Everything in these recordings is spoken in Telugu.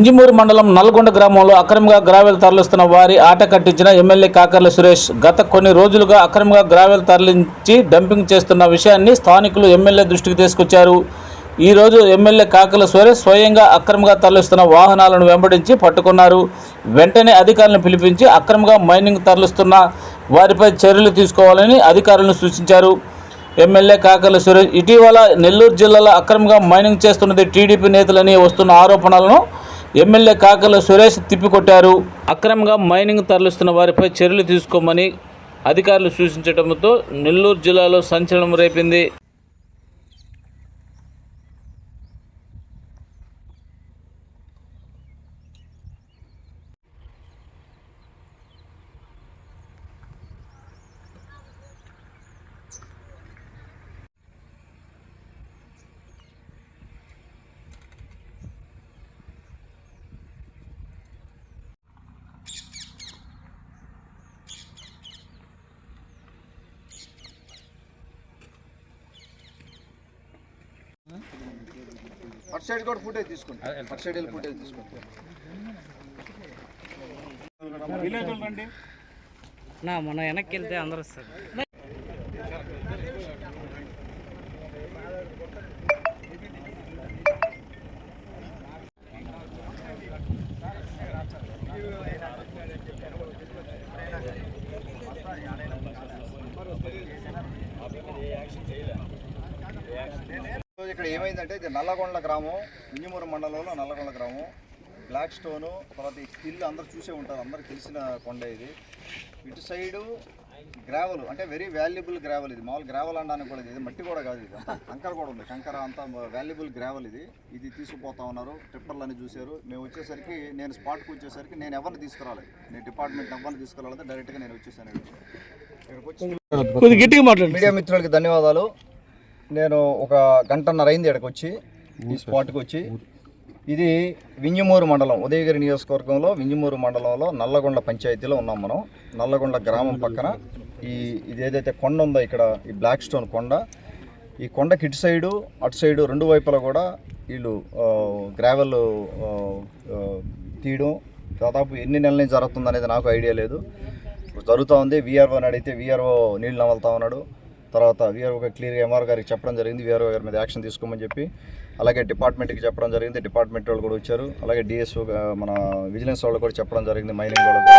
ఇంజిమూరు మండలం నల్గొండ గ్రామంలో అక్రమంగా గ్రావెల్ తరలిస్తున్న వారి ఆట కట్టించిన ఎమ్మెల్యే కాకర్ల సురేష్ గత కొన్ని రోజులుగా అక్రమంగా గ్రావెల్ తరలించి డంపింగ్ చేస్తున్న విషయాన్ని స్థానికులు ఎమ్మెల్యే దృష్టికి తీసుకొచ్చారు. ఈ రోజు ఎమ్మెల్యే కాకర్ల సురేష్ స్వయంగా అక్రమంగా తరలిస్తున్న వాహనాలను వెంబడించి పట్టుకున్నారు. వెంటనే అధికారులను పిలిపించి అక్రమంగా మైనింగ్ తరలిస్తున్న వారిపై చర్యలు తీసుకోవాలని అధికారులను సూచించారు. ఎమ్మెల్యే కాకర్ల సురేష్ ఇటీవల నెల్లూరు జిల్లాలో అక్రమంగా మైనింగ్ చేస్తున్నది టీడీపీ నేతలని వస్తున్న ఆరోపణలను ఎమ్మెల్యే కాకల సురేష్ తిప్పికొట్టారు. అక్రమంగా మైనింగ్ తరలిస్తున్న వారిపై చర్యలు తీసుకోమని అధికారులు సూచించడంతో నెల్లూరు జిల్లాలో సంచలనం రేపింది. అటు సైడ్ కూడా ఫుటేజ్ తీసుకోండి అటు సైడ్ వెళ్ళి ఫుటేజ్ తీసుకోండి నా మనం వెనక్కి వెళ్తే అందరూ వస్తారు. ఈరోజు ఇక్కడ ఏమైందంటే ఇది నల్లగొండ గ్రామం ఇంజమూరు మండలంలో నల్లగొండ గ్రామం. బ్లాక్ స్టోన్ తర్వాత ఈ హిల్ అందరూ చూసే ఉంటారు అందరికి తెలిసిన కొండ ఇది. ఇటు సైడు గ్రావెల్ అంటే వెరీ వాల్యుబుల్ గ్రావెల్ ఇది. మామూలు గ్రావెల్ అనడానికి కూడా ఇది మట్టి కూడా కాదు ఇది. కంకర కూడా ఉంది కంకర అంతా వాల్యుబుల్ గ్రావెల్ ఇది. ఇది తీసుకుపోతా ఉన్నారు ట్రిప్పర్లు అని చూశారు. మేము వచ్చేసరికి నేను స్పాట్కి వచ్చేసరికి నేను ఎవరిని తీసుకురాలేదు. నేను డిపార్ట్మెంట్ ఎవరిని తీసుకురాలేదు డైరెక్ట్గా నేను వచ్చేసాను. ఇక్కడికి వచ్చి మీడియా మిత్రులకి ధన్యవాదాలు. నేను ఒక గంటన్నర అయింది ఇక్కడికి వచ్చి ఈ స్పాట్కి వచ్చి ఇది వింజమూరు మండలం ఉదయగిరి నియోజకవర్గంలో వింజమూరు మండలంలో నల్లగొండ పంచాయతీలో ఉన్నాం మనం. నల్లగొండ గ్రామం పక్కన ఈ ఇది ఏదైతే కొండ ఉందో ఇక్కడ ఈ బ్లాక్ స్టోన్ కొండ ఈ కొండకి ఇటు సైడు అటు సైడు రెండు వైపులా కూడా వీళ్ళు గ్రావెల్ తీయడం. దాదాపు ఎన్ని నెలల నుంచి జరుగుతుంది అనేది నాకు ఐడియా లేదు. ఇప్పుడు జరుగుతూ ఉంది. వీఆర్ఓ అడిగితే వీఆర్ఓ నీళ్ళు నవలుతా ఉన్నాడు. తర్వాత వీఆర్ఓ క్లియర్గా ఎంఆర్ గారికి చెప్పడం జరిగింది. వీఆర్ఓ గారి మీద యాక్షన్ తీసుకోమని చెప్పి అలాగే డిపార్ట్మెంట్కి చెప్పడం జరిగింది. డిపార్ట్మెంట్ వాళ్ళు కూడా వచ్చారు. అలాగే డిఎస్ఓ మన విజిలెన్స్ వాళ్ళు కూడా చెప్పడం జరిగింది. మైనింగ్ వాళ్ళు కూడా.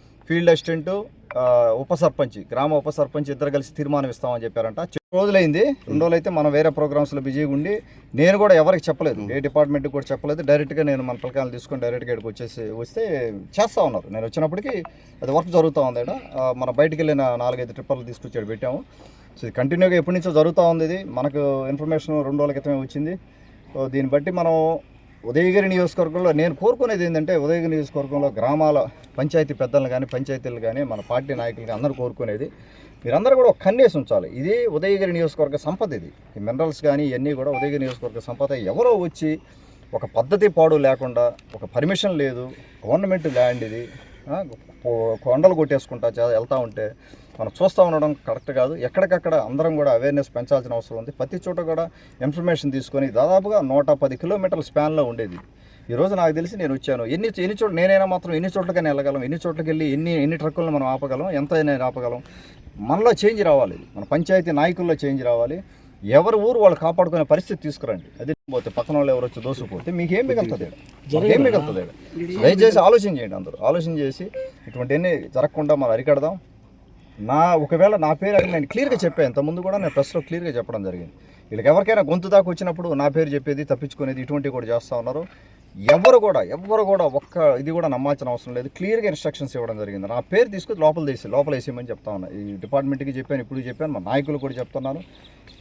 ఫీల్డ్ అసిస్టెంట్ ఉప సర్పంచ్ గ్రామ ఉప సర్పంచ్ ఇద్దరు కలిసి తీర్మానం ఇస్తామని చెప్పారంట. రోజులైంది. రెండు రోజులు అయితే మనం వేరే ప్రోగ్రామ్స్లో బిజీగా ఉండి నేను కూడా ఎవరికి చెప్పలేదు. ఏ డిపార్ట్మెంట్కి కూడా చెప్పలేదు. డైరెక్ట్గా నేను మన పిల్లకాయలు తీసుకొని డైరెక్ట్గా ఇక్కడికి వచ్చేసి వస్తే చేస్తూ ఉన్నారు. నేను వచ్చినప్పటికీ అది వర్క్ జరుగుతూ ఉంది ఇక్కడ మన బయటికి వెళ్ళిన నాలుగైదు ట్రిప్పర్లు తీసుకొచ్చి పెట్టాము. సో ఇది కంటిన్యూగా ఎప్పటి నుంచో జరుగుతూ ఉంది ఇది. మనకు ఇన్ఫర్మేషన్ రెండు రోజుల క్రితమే వచ్చింది. సో దీన్ని బట్టి మనం ఉదయగిరి నియోజకవర్గంలో నేను కోరుకునేది ఏంటంటే ఉదయగిరి నియోజకవర్గంలో గ్రామాల పంచాయతీ పెద్దలను కానీ పంచాయతీలు కానీ మన పార్టీ నాయకులు కానీ అందరూ కోరుకునేది. మీరందరూ కూడా ఒక కన్నేసి ఉంచాలి. ఇది ఉదయగిరి నియోజకవర్గ సంపద ఇది. ఈ మినరల్స్ కానీ ఇవన్నీ కూడా ఉదయగిరి నియోజకవర్గ సంపద ఎవరో వచ్చి ఒక పద్ధతి పాడు లేకుండా ఒక పర్మిషన్ లేదు గవర్నమెంట్ ల్యాండ్ ఇది కొండలు కొట్టేసుకుంటా వెళ్తూ ఉంటే మనం చూస్తూ ఉండడం కరెక్ట్ కాదు. ఎక్కడికక్కడ అందరం కూడా అవేర్నెస్ పెంచాల్సిన అవసరం ఉంది. ప్రతి చోట కూడా ఇన్ఫర్మేషన్ తీసుకొని దాదాపుగా నూట పది కిలోమీటర్ల స్పాన్లో ఉండేది. ఈరోజు నాకు తెలిసి నేను వచ్చాను. ఎన్ని ఎన్ని చోట్ల నేనైనా మాత్రం ఎన్ని చోట్లకైనా వెళ్ళగలం ఎన్ని చోట్లకి వెళ్ళి ఎన్ని ఎన్ని ట్రక్కులను మనం ఆపగలం ఎంత అయినా ఆపగలం. మనలో చేంజ్ రావాలి. మన పంచాయతీ నాయకుల్లో చేంజ్ రావాలి. ఎవరి ఊరు వాళ్ళు కాపాడుకునే పరిస్థితి తీసుకురండి. అది పోతే పక్కన వాళ్ళు ఎవరు వచ్చి దోసుకుపోతే మీకేం మిగులుతుంది ఈడ? ఏం మిగులుతుంది? దయచేసి ఆలోచన చేయండి అందరూ. ఆలోచన చేసి ఇటువంటివన్నీ జరగకుండా మనం అరికడదాం. నా ఒకవేళ నా పేరు అడిగి నేను క్లియర్గా చెప్పాను ఇంతకుముందు కూడా నేను ప్రెస్లో క్లియర్గా చెప్పడం జరిగింది. వీళ్ళకి ఎవరికైనా గొంతు దాకా వచ్చినప్పుడు నా పేరు చెప్పేది తప్పించుకునేది ఇటువంటివి కూడా చేస్తూ ఉన్నారు. ఎవరు కూడా ఎవరు కూడా ఒక్క ఇది కూడా నమ్మాల్సిన అవసరం లేదు. క్లియర్గా ఇన్స్ట్రక్షన్స్ ఇవ్వడం జరిగింది. నా పేరు తీసుకొని లోపల తీసి లోపల వేసేయమని చెప్తా ఉన్నా. ఈ డిపార్ట్మెంట్కి చెప్పాను ఇప్పుడు చెప్పాను మా నాయకులు కూడా చెప్తున్నాను.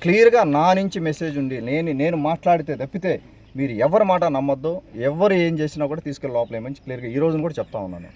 క్లియర్గా నా నుంచి మెసేజ్ ఉంది. నేను నేను మాట్లాడితే తప్పితే మీరు ఎవరి మాట నమ్మొద్దు. ఎవరు ఏం చేసినా కూడా తీసుకెళ్ళి లోపలేమని క్లియర్గా ఈ రోజున కూడా చెప్తా ఉన్నాను.